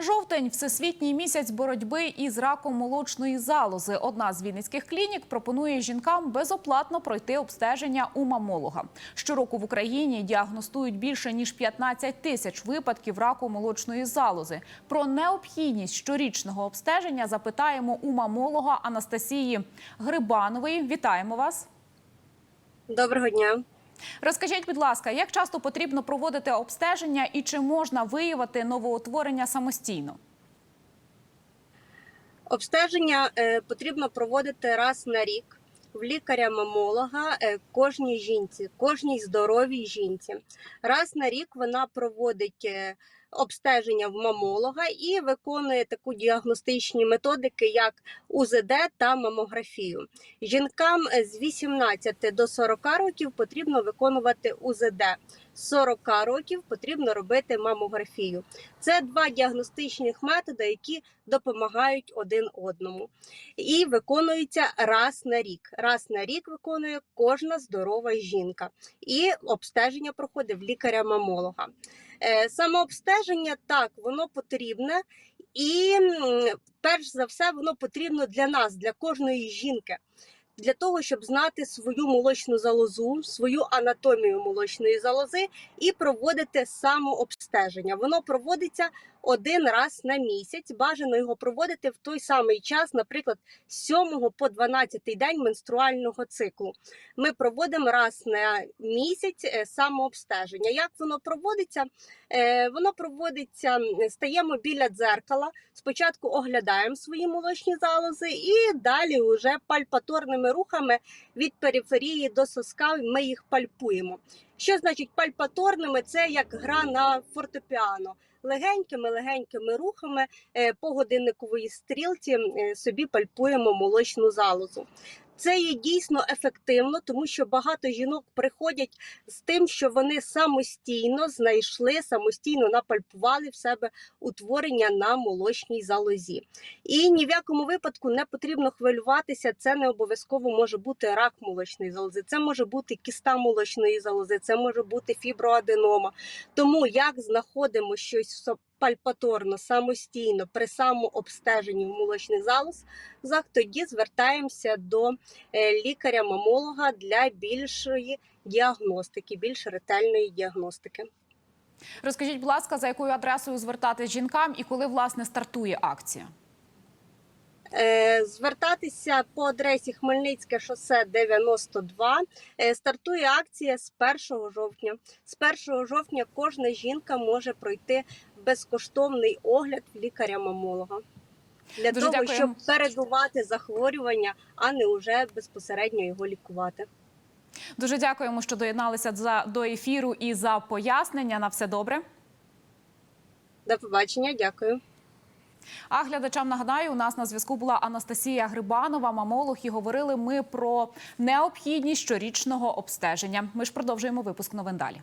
Жовтень всесвітній місяць боротьби із раком молочної залози. Одна з вінницьких клінік пропонує жінкам безоплатно пройти обстеження у мамолога. Щороку в Україні діагностують більше ніж 15 тисяч випадків раку молочної залози. Про необхідність щорічного обстеження запитаємо у мамолога Анастасії Грибанової. Вітаємо вас. Доброго дня. Розкажіть, будь ласка, як часто потрібно проводити обстеження і чи можна виявити новоутворення самостійно? Обстеження е, потрібно проводити раз на рік в лікаря-мамолога е, кожній жінці, кожній здоровій жінці. Раз на рік вона проводить е, обстеження в мамолога і виконує таку діагностичні методики, як УЗД та мамографію. Жінкам з 18 до 40 років потрібно виконувати УЗД. З 40 років потрібно робити мамографію. Це два діагностичних методи, які допомагають один одному. І виконуються раз на рік. Раз на рік виконує кожна здорова жінка. І обстеження проходить в лікаря-мамолога. Е, Самообстеження так, воно потрібне. І перш за все, воно потрібно для нас, для кожної жінки, для того, щоб знати свою молочну залозу, свою анатомію молочної залози і проводити самообстеження. Воно проводиться один раз на місяць. Бажано його проводити в той самий час, наприклад, з 7 по 12 день менструального циклу. Ми проводимо раз на місяць е, самообстеження. Як воно проводиться? Е, Воно проводиться, стаємо біля дзеркала. Спочатку оглядаємо свої молочні залози, і далі вже пальпаторними рухами від периферії до соска ми їх пальпуємо. Що значить пальпаторними? Це як гра на фортепіано. Легенькими легенькими рухами е, по годинниковій стрілці е, собі пальпуємо молочну залозу. Це є дійсно ефективно, тому що багато жінок приходять з тим, що вони самостійно знайшли, самостійно напальпували в себе утворення на молочній залозі. І ні в якому випадку не потрібно хвилюватися. Це не обов'язково може бути рак молочної залози, це може бути кіста молочної залози, це може бути фіброаденома. Тому як знаходимо щось пальпаторно самостійно при самообстеженні в молочних залозах, тоді звертаємося до е, лікаря-мамолога для більшої діагностики, більш ретельної діагностики. Розкажіть, будь ласка, за якою адресою звертатись жінкам і коли власне стартує акція? Е, Звертатися по адресі Хмельницьке шосе 92. Е, Стартує акція з 1 жовтня. З 1 жовтня кожна жінка може пройти безкоштовний огляд лікаря-мамолога. Для Дуже того, дякую. щоб передувати захворювання, а не вже безпосередньо його лікувати. Дуже дякуємо, що доєдналися за до ефіру і за пояснення. На все добре. До побачення, дякую. А глядачам нагадаю, у нас на зв'язку була Анастасія Грибанова, мамолог, і говорили ми про необхідність щорічного обстеження. Ми ж продовжуємо випуск новин далі.